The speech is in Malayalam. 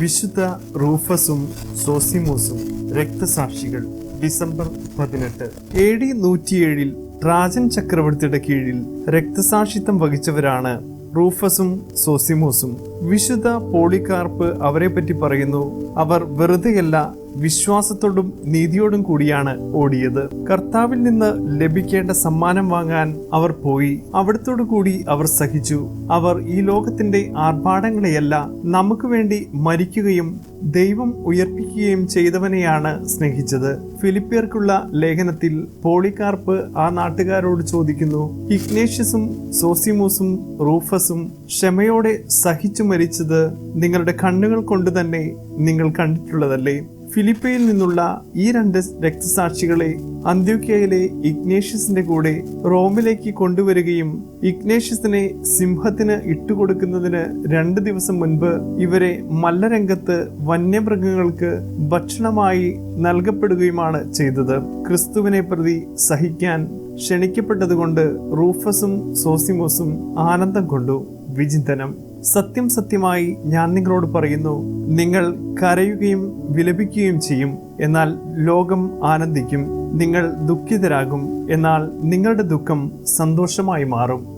വിശുദ്ധ റൂഫസും സോസിമോസും രക്തസാക്ഷികൾ ഡിസംബർ പതിനെട്ട്. എ ഡി നൂറ്റിയേഴിൽ രാജൻ ചക്രവർത്തിയുടെ കീഴിൽ രക്തസാക്ഷിത്വം വഹിച്ചവരാണ് റൂഫസും സോസിമോസും. വിശുദ്ധ പോളികാർപ്പ് അവരെ പറ്റി പറയുന്നു അവർ വെറുതെയല്ല വിശ്വാസത്തോടും നീതിയോടും കൂടിയാണ് ഓടിയത്. കർത്താവിൽ നിന്ന് ലഭിക്കേണ്ട സമ്മാനം വാങ്ങാൻ അവർ പോയി. അവിടത്തോടു കൂടി അവർ സഹിച്ചു. അവർ ഈ ലോകത്തിന്റെ ആർഭാടങ്ങളെയല്ല നമുക്ക് വേണ്ടി മരിക്കുകയും ദൈവം ഉയർപ്പിക്കുകയും ചെയ്തവനെയാണ് സ്നേഹിച്ചത്. ഫിലിപ്പിയർക്കുള്ള ലേഖനത്തിൽ പോളിക്കാർപ്പ് ആ നാട്ടുകാരോട് ചോദിക്കുന്നു ഇഗ്നേഷ്യസും സോസിമോസും റൂഫസും ക്ഷമയോടെ സഹിച്ചു മരിച്ചത് നിങ്ങളുടെ കണ്ണുകൾ കൊണ്ട് തന്നെ നിങ്ങൾ കണ്ടിട്ടുള്ളതല്ലേ? ഫിലിപ്പയിൽ നിന്നുള്ള ഈ രണ്ട് രക്തസാക്ഷികളെ അന്ത്യോക്യയിലെ ഇഗ്നേഷ്യസിന്റെ കൂടെ റോമിലേക്ക് കൊണ്ടുവരികയും ഇഗ്നേഷ്യസിനെ സിംഹത്തിന് ഇട്ടുകൊടുക്കുന്നതിന് രണ്ട് ദിവസം മുൻപ് ഇവരെ മല്ലരംഗത്ത് വന്യമൃഗങ്ങൾക്ക് ഭക്ഷണമായി നൽകപ്പെടുകയുമാണ് ചെയ്തത്. ക്രിസ്തുവിനെ പ്രതി സഹിക്കാൻ ക്ഷണിക്കപ്പെട്ടതുകൊണ്ട് റൂഫസും സോസിമോസും ആനന്ദം കൊണ്ടു വിചിന്തനം. സത്യം സത്യമായി ഞാൻ നിങ്ങളോട് പറയുന്നു നിങ്ങൾ കരയുകയും വിലപിക്കുകയും ചെയ്യും എന്നാൽ ലോകം ആനന്ദിക്കും നിങ്ങൾ ദുഃഖിതരാകും എന്നാൽ നിങ്ങളുടെ ദുഃഖം സന്തോഷമായി മാറും.